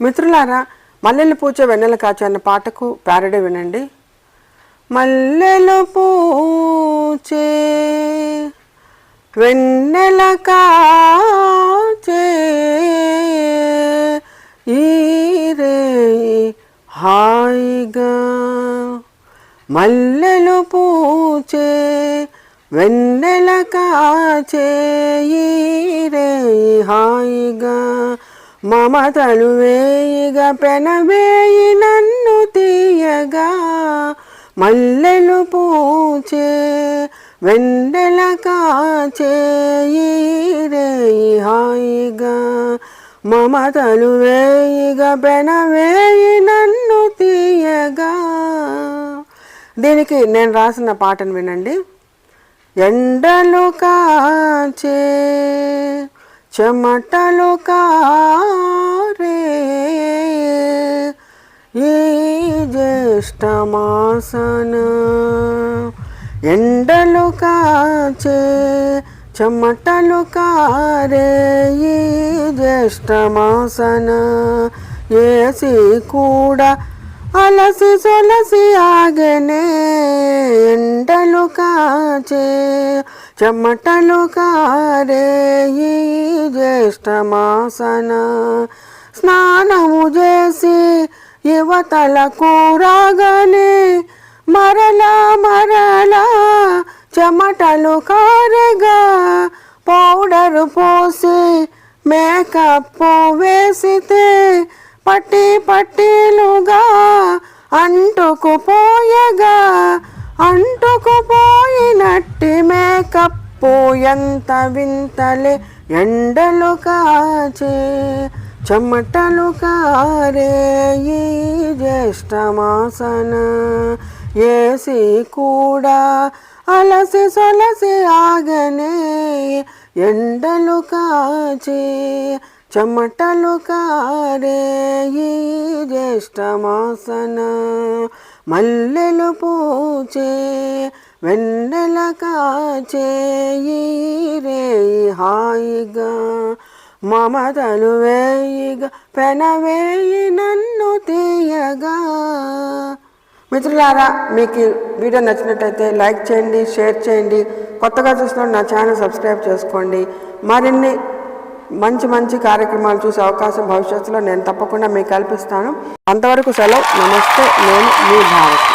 మిత్రులారా మల్లెలు పూచే వెన్నెల కాచే అన్న పాటకు ప్యారడే వినండి. మల్లెలు పూచే వెన్నెల కాచే ఈరే హాయిగా. మల్లెలు పూచే వెన్నెల కాచే ఈరే హాయిగా. మమతలు వేయిగా పెనవేయి నన్ను తీయగా మల్లెలు పూచే వెన్నెల కాచేయి హాయిగా. మమతలు వేయిగా పెనవేయి నన్ను తీయగా. దీనికి నేను రాసిన పాటను వినండి. ఎండలు కాచే చెమటలు కా జ్యేష్ఠమాసన ఎండలు కాచే చెమటలు కారే ఈ జ్యేష్ఠమాసన. ఏసి కూడా అలసి సొలసి ఆగనే ఎండలు కాచే చెమటలు కారే ఈ జ్యేష్ఠమాసన. స్నానము చేసి యువతల కూరగలే మరలా మరలా చెమటలు కారగా పౌడరు పోసి మేకప్ వేసితే పట్టి పట్టిలుగా అంటుకుపోయగా అంటుకుపోయినట్టి మేకప్ ఎంత వింతలే ఎండలు కాచే చెమటలు కారే ఈ జ్యేష్ఠమాసన. ఏసి కూడా అలసి సొలసి ఆగనే. ఎండలు కాచి చెమటలు కారే ఈ జ్యేష్ఠమాసన. మల్లెలు పూచే వెన్నెల కాచే ఈ రే హాయిగా. మమతలు వేయిగా పెనవేయి నన్ను తీయగా. మిత్రులారా మీకు వీడియో నచ్చినట్టయితే లైక్ చేయండి షేర్ చేయండి. కొత్తగా చూసిన నా ఛానల్ సబ్స్క్రైబ్ చేసుకోండి. మరిన్ని మంచి మంచి కార్యక్రమాలు చూసే అవకాశం భవిష్యత్తులో నేను తప్పకుండా మీకు కల్పిస్తాను. అంతవరకు సెలవు. నమస్తే నేను మీ భారత్.